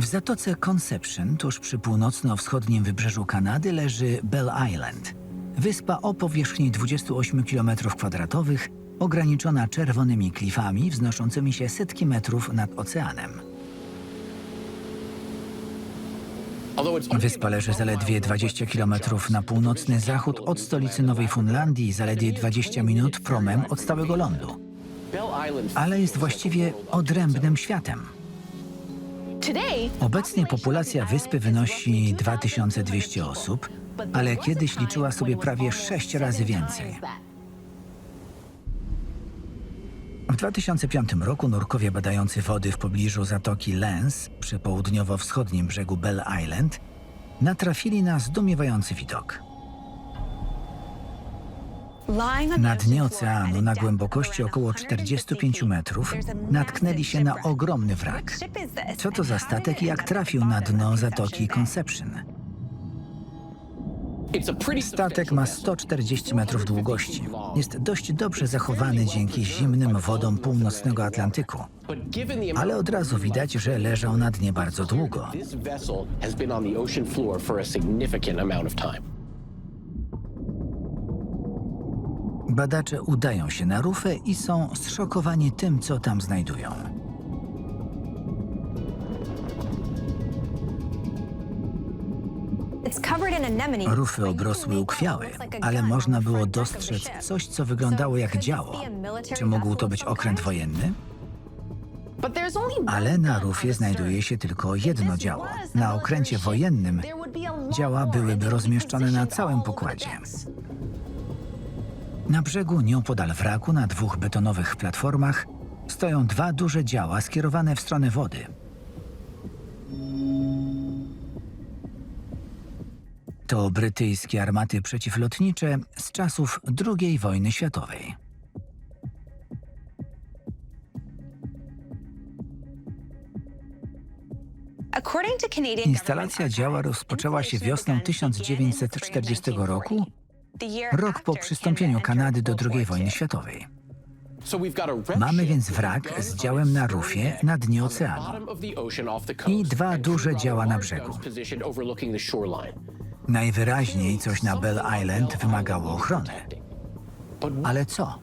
W zatoce Conception, tuż przy północno-wschodnim wybrzeżu Kanady, leży Bell Island. Wyspa o powierzchni 28 km2, ograniczona czerwonymi klifami wznoszącymi się setki metrów nad oceanem. Wyspa leży zaledwie 20 km na północny zachód od stolicy Nowej Fundlandii i zaledwie 20 minut promem od stałego lądu, ale jest właściwie odrębnym światem. Obecnie populacja wyspy wynosi 2200 osób, ale kiedyś liczyła sobie prawie 6 razy więcej. W 2005 roku nurkowie badający wody w pobliżu zatoki Lens przy południowo-wschodnim brzegu Bell Island natrafili na zdumiewający widok. Na dnie oceanu, na głębokości około 45 metrów, natknęli się na ogromny wrak. Co to za statek i jak trafił na dno zatoki Conception? Statek ma 140 metrów długości. Jest dość dobrze zachowany dzięki zimnym wodom północnego Atlantyku. Ale od razu widać, że leżał na dnie bardzo długo. Badacze udają się na rufę i są zszokowani tym, co tam znajdują. Rufy obrosły ukwiały, ale można było dostrzec coś, co wyglądało jak działo. Czy mógł to być okręt wojenny? Ale na rufie znajduje się tylko jedno działo. Na okręcie wojennym działa byłyby rozmieszczone na całym pokładzie. Na brzegu, nieopodal wraku, na dwóch betonowych platformach, stoją dwa duże działa skierowane w stronę wody. To brytyjskie armaty przeciwlotnicze z czasów II wojny światowej. Instalacja działa rozpoczęła się wiosną 1940 roku, rok po przystąpieniu Kanady do II wojny światowej. Mamy więc wrak z działem na rufie na dnie oceanu i dwa duże działa na brzegu. Najwyraźniej coś na Bell Island wymagało ochrony. Ale co?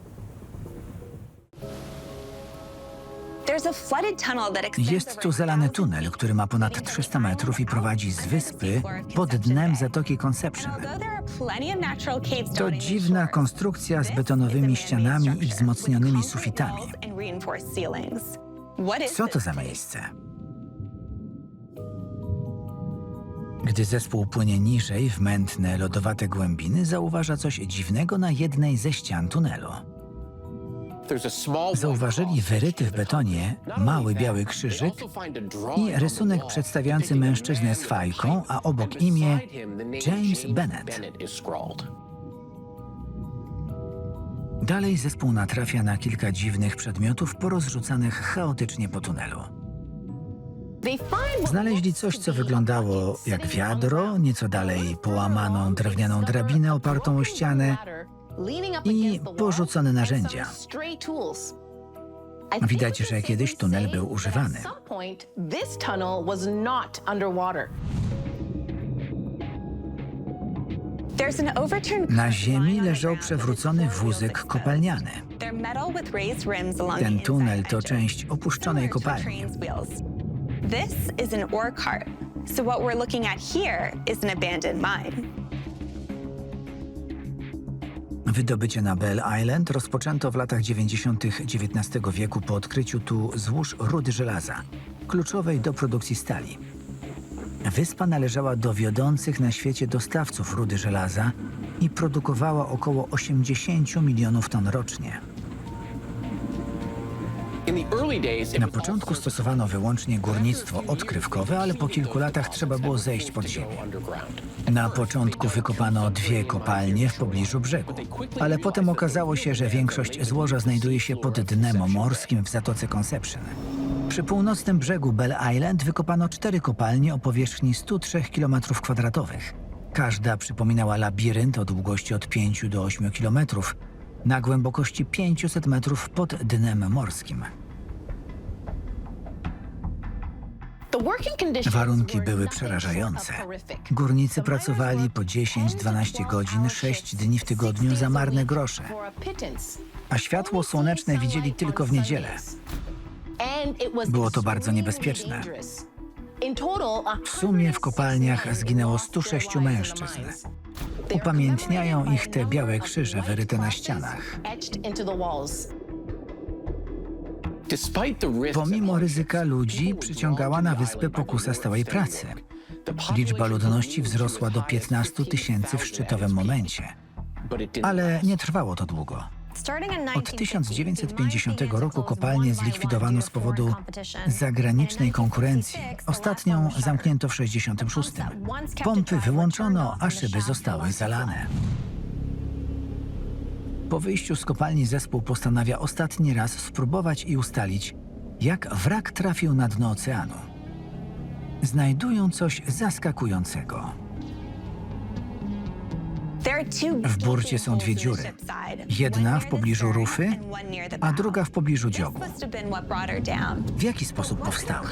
Jest tu zalany tunel, który ma ponad 300 metrów i prowadzi z wyspy pod dnem Zatoki Conception. To dziwna konstrukcja z betonowymi ścianami i wzmocnionymi sufitami. Co to za miejsce? Gdy zespół płynie niżej w mętne, lodowate głębiny, zauważa coś dziwnego na jednej ze ścian tunelu. Zauważyli wyryty w betonie mały biały krzyżyk i rysunek przedstawiający mężczyznę z fajką, a obok imię James Bennett. Dalej zespół natrafia na kilka dziwnych przedmiotów porozrzucanych chaotycznie po tunelu. Znaleźli coś, co wyglądało jak wiadro, nieco dalej połamaną drewnianą drabinę opartą o ścianę i porzucone narzędzia. Widać, że kiedyś tunel był używany. Na ziemi leżał przewrócony wózek kopalniany. Ten tunel to część opuszczonej kopalni. This is an ore cart. So what we're looking at here is an abandoned mine. Wydobycie na Bell Island rozpoczęto w latach 90. XIX wieku po odkryciu tu złóż rudy żelaza, kluczowej do produkcji stali. Wyspa należała do wiodących na świecie dostawców rudy żelaza i produkowała około 80 milionów ton rocznie. Na początku stosowano wyłącznie górnictwo odkrywkowe, ale po kilku latach trzeba było zejść pod ziemię. Na początku wykopano dwie kopalnie w pobliżu brzegu, ale potem okazało się, że większość złoża znajduje się pod dnem morskim w Zatoce Conception. Przy północnym brzegu Bell Island wykopano cztery kopalnie o powierzchni 103 km2. Każda przypominała labirynt o długości od 5 do 8 km, na głębokości 500 metrów pod dnem morskim. Warunki były przerażające. Górnicy pracowali po 10-12 godzin, 6 dni w tygodniu za marne grosze, a światło słoneczne widzieli tylko w niedzielę. Było to bardzo niebezpieczne. W sumie w kopalniach zginęło 106 mężczyzn. Upamiętniają ich te białe krzyże wyryte na ścianach. Pomimo ryzyka ludzi przyciągała na wyspę pokusa stałej pracy. Liczba ludności wzrosła do 15 tysięcy w szczytowym momencie. Ale nie trwało to długo. Od 1950 roku kopalnie zlikwidowano z powodu zagranicznej konkurencji. Ostatnią zamknięto w 66. Pompy wyłączono, a szyby zostały zalane. Po wyjściu z kopalni zespół postanawia ostatni raz spróbować i ustalić, jak wrak trafił na dno oceanu. Znajdują coś zaskakującego. W burcie są dwie dziury. Jedna w pobliżu rufy, a druga w pobliżu dziobu. W jaki sposób powstały?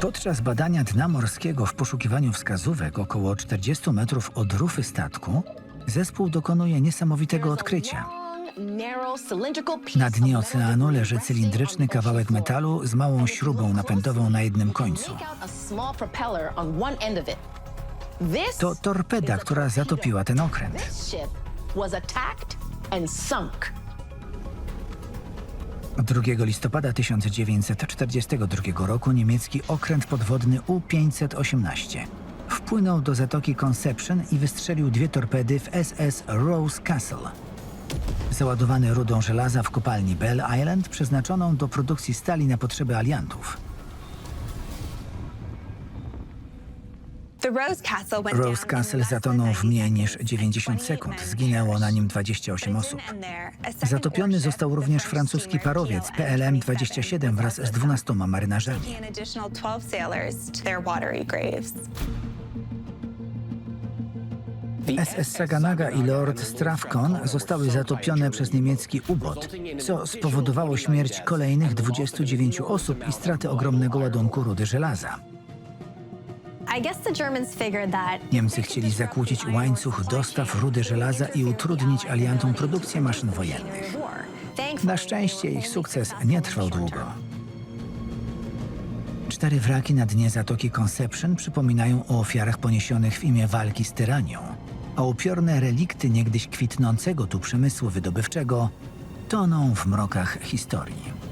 Podczas badania dna morskiego w poszukiwaniu wskazówek około 40 metrów od rufy statku, zespół dokonuje niesamowitego odkrycia. Na dnie oceanu leży cylindryczny kawałek metalu z małą śrubą napędową na jednym końcu. To torpeda, która zatopiła ten okręt. This ship was attacked and sunk. 2 listopada 1942 roku niemiecki okręt podwodny U-518 wpłynął do zatoki Conception i wystrzelił dwie torpedy w SS Rose Castle. Załadowany rudą żelaza w kopalni Bell Island przeznaczoną do produkcji stali na potrzeby aliantów. Rose Castle zatonął w mniej niż 90 sekund. Zginęło na nim 28 osób. Zatopiony został również francuski parowiec PLM-27 wraz z 12 marynarzami. SS Saganaga i Lord Strathcon zostały zatopione przez niemiecki U-bot, co spowodowało śmierć kolejnych 29 osób i stratę ogromnego ładunku rudy żelaza. Niemcy chcieli zakłócić łańcuch dostaw rudy żelaza i utrudnić aliantom produkcję maszyn wojennych. Na szczęście ich sukces nie trwał długo. Cztery wraki na dnie Zatoki Conception przypominają o ofiarach poniesionych w imię walki z tyranią, a upiorne relikty niegdyś kwitnącego tu przemysłu wydobywczego toną w mrokach historii.